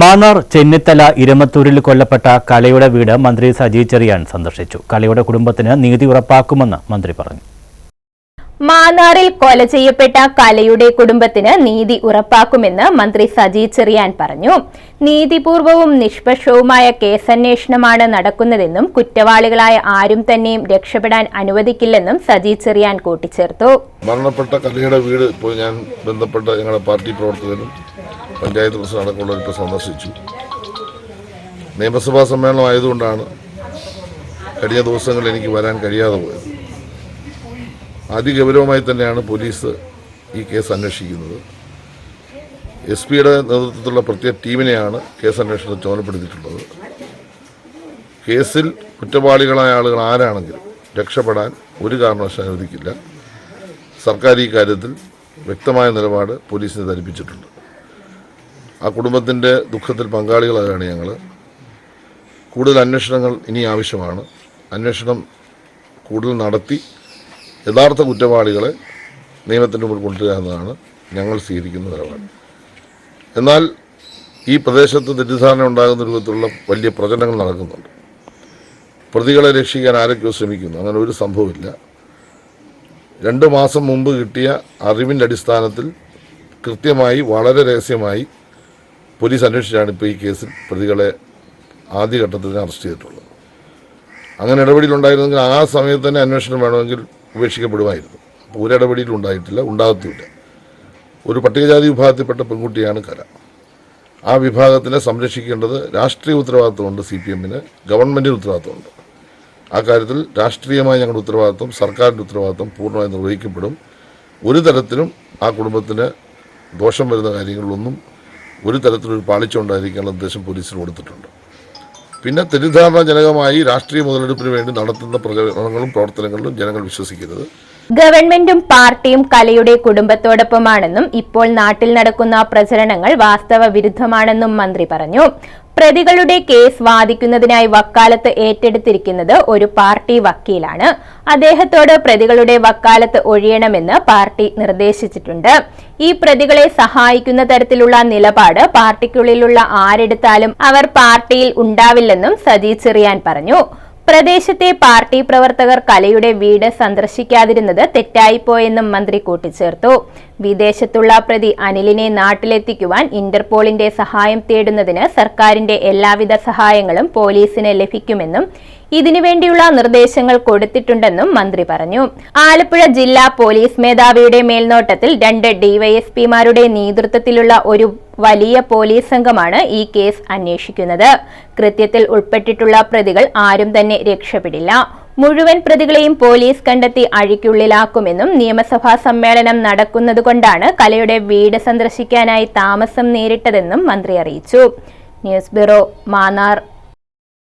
മാന്നാർ ചെന്നിത്തല ഇരമത്തൂരിൽ കൊല്ലപ്പെട്ട കലയുടെ വീട് മന്ത്രി സജി ചെറിയാൻ സന്ദർശിച്ചു. കലയുടെ കുടുംബത്തിന് നീതി ഉറപ്പാക്കുമെന്ന് മന്ത്രി പറഞ്ഞു. മാന്നാറിൽ കൊല ചെയ്യപ്പെട്ട കലയുടെ കുടുംബത്തിന് നീതി ഉറപ്പാക്കുമെന്ന് മന്ത്രി സജി ചെറിയാൻ പറഞ്ഞു. നീതിപൂർവവും നിഷ്പക്ഷവുമായ കേസന്വേഷണമാണ് നടക്കുന്നതെന്നും കുറ്റവാളികളായ ആരും തന്നെയും രക്ഷപ്പെടാൻ അനുവദിക്കില്ലെന്നും സജി ചെറിയാൻ കൂട്ടിച്ചേർത്തു. മരണപ്പെട്ട കലയുടെ വീട് ഇപ്പോൾ ഞാൻ ബന്ധപ്പെട്ട ഞങ്ങളുടെ പാർട്ടി പ്രവർത്തകരും പഞ്ചായത്ത് പ്രസിഡന്റ് അടക്കമുള്ളവർ ഇപ്പോൾ സന്ദർശിച്ചു. നിയമസഭാ സമ്മേളനം ആയതുകൊണ്ടാണ് കഴിഞ്ഞ ദിവസങ്ങളിൽ എനിക്ക് വരാൻ കഴിയാതെ പോയത്. അതിഗൗരവമായി തന്നെയാണ് പോലീസ് ഈ കേസ് അന്വേഷിക്കുന്നത്. എസ് പിയുടെ നേതൃത്വത്തിലുള്ള പ്രത്യേക ടീമിനെയാണ് കേസ് അന്വേഷണത്തിൽ ചുമതലപ്പെടുത്തിയിട്ടുള്ളത്. കേസിൽ കുറ്റവാളികളായ ആളുകൾ ആരാണെങ്കിലും രക്ഷപ്പെടാൻ ഒരു കാരണവശാലും അനുവദിക്കില്ല സർക്കാർ ഈ കാര്യത്തിൽ വ്യക്തമായ നിലപാട് പോലീസിനെ ധരിപ്പിച്ചിട്ടുണ്ട്. ആ കുടുംബത്തിന്റെ ദുഃഖത്തിൽ പങ്കാളികളായാണ് ഞങ്ങൾ കൂടുതൽ അന്വേഷണങ്ങൾ ഇനി ആവശ്യമാണ്. അന്വേഷണം കൂടുതൽ നടത്തി യഥാർത്ഥ കുറ്റവാളികളെ നിയമത്തിന്റെ മുമ്പിൽ കൊണ്ടുവരിക എന്നതാണ് ഞങ്ങൾ സ്വീകരിക്കുന്ന നിലപാട്. എന്നാൽ ഈ പ്രദേശത്ത് തെറ്റിദ്ധാരണ ഉണ്ടാകുന്ന രൂപത്തിലുള്ള വലിയ പ്രചരണങ്ങൾ നടക്കുന്നുണ്ട്. പ്രതികളെ രക്ഷിക്കാൻ ആരൊക്കെയോ ശ്രമിക്കുന്നു. അങ്ങനെ ഒരു സംഭവമില്ല. രണ്ട് മാസം മുമ്പ് കിട്ടിയ അറിവിന്റെ അടിസ്ഥാനത്തിൽ കൃത്യമായി വളരെ രഹസ്യമായി പോലീസ് അന്വേഷിച്ചാണ് ഇപ്പോൾ ഈ കേസിൽ പ്രതികളെ ആദ്യഘട്ടത്തിൽ തന്നെ അറസ്റ്റ് ചെയ്തിട്ടുള്ളത്. അങ്ങനെ ഇടപെടലുണ്ടായിരുന്നെങ്കിൽ ആ സമയത്ത് തന്നെ അന്വേഷണം വേണമെങ്കിൽ ഉപേക്ഷിക്കപ്പെടുമായിരുന്നു. അപ്പോൾ ഒരു ഇടപെടലും ഉണ്ടായിട്ടില്ല ഉണ്ടാകത്തുമില്ല. ഒരു പട്ടികജാതി വിഭാഗത്തിൽപ്പെട്ട പെൺകുട്ടിയാണ് കല ആ വിഭാഗത്തിനെ സംരക്ഷിക്കേണ്ടത് രാഷ്ട്രീയ ഉത്തരവാദിത്വമുണ്ട് സി പി എമ്മിന് ഗവൺമെന്റിന് ഉത്തരവാദിത്വമുണ്ട്. ആ കാര്യത്തിൽ രാഷ്ട്രീയമായ ഞങ്ങളുടെ ഉത്തരവാദിത്വം സർക്കാരിന്റെ ഉത്തരവാദിത്വം പൂർണമായി നിർവഹിക്കപ്പെടും. ഒരു തരത്തിലും ആ കുടുംബത്തിന് ദോഷം വരുന്ന കാര്യങ്ങളിലൊന്നും ഒരു തരത്തിലൊരു പാളിച്ച ഉണ്ടായിരിക്കാനുള്ള നിർദ്ദേശം പോലീസിന് കൊടുത്തിട്ടുണ്ട്. പിന്നെ തെറ്റിദ്ധാരണാജനകമായി രാഷ്ട്രീയ മുതലെടുപ്പിന് വേണ്ടി നടത്തുന്ന പ്രചരണങ്ങളും പ്രവർത്തനങ്ങളിലും ജനങ്ങൾ വിശ്വസിക്കരുത് ഗവൺമെന്റും പാർട്ടിയും കലയുടെ കുടുംബത്തോടൊപ്പമാണെന്നും ഇപ്പോൾ നാട്ടിൽ നടക്കുന്ന പ്രചരണങ്ങൾ വാസ്തവ വിരുദ്ധമാണെന്നും മന്ത്രി പറഞ്ഞു. പ്രതികളുടെ കേസ് വാദിക്കുന്നതിനായി വക്കാലത്ത് ഏറ്റെടുത്തിരിക്കുന്നത് ഒരു പാർട്ടി വക്കീലാണ്. അദ്ദേഹത്തോട് പ്രതികളുടെ വക്കാലത്ത് ഒഴിയണമെന്ന് പാർട്ടി നിർദ്ദേശിച്ചിട്ടുണ്ട്. ഈ പ്രതികളെ സഹായിക്കുന്ന തരത്തിലുള്ള നിലപാട് പാർട്ടിക്കുള്ളിലുള്ള ആരെടുത്താലും അവർ പാർട്ടിയിൽ ഉണ്ടാവില്ലെന്നും സജി ചെറിയാൻ പറഞ്ഞു. പ്രദേശത്തെ പാർട്ടി പ്രവർത്തകർ കലയുടെ വീട് സന്ദർശിക്കാതിരുന്നത് തെറ്റായിപ്പോയെന്നും മന്ത്രി കൂട്ടിച്ചേർത്തു. വിദേശത്തുള്ള പ്രതി അനിലിനെ നാട്ടിലെത്തിക്കുവാൻ ഇന്റർപോളിന്റെ സഹായം തേടുന്നതിന് സർക്കാരിന്റെ എല്ലാവിധ സഹായങ്ങളും പോലീസിന് ലഭിക്കുമെന്നും ഇതിനുവേണ്ടിയുള്ള നിർദ്ദേശങ്ങൾ കൊടുത്തിട്ടുണ്ടെന്നും മന്ത്രി പറഞ്ഞു. ആലപ്പുഴ ജില്ലാ പോലീസ് മേധാവിയുടെ മേൽനോട്ടത്തിൽ രണ്ട് ഡിവൈഎസ്പിമാരുടെ നേതൃത്വത്തിലുള്ള ഒരു വലിയ പോലീസ് സംഘമാണ് ഈ കേസ് അന്വേഷിക്കുന്നത്. കൃത്യത്തിൽ ഉൾപ്പെട്ടിട്ടുള്ള പ്രതികൾ ആരും തന്നെ രക്ഷപ്പെടില്ല. മുഴുവൻ പ്രതികളെയും പോലീസ് കണ്ടെത്തി അഴിക്കുള്ളിലാക്കുമെന്നും നിയമസഭാ സമ്മേളനം നടക്കുന്നതുകൊണ്ടാണ് കലയുടെ വീട് സന്ദർശിക്കാനായി താമസം നേരിട്ടതെന്നും മന്ത്രി അറിയിച്ചു. News bureau Mannar.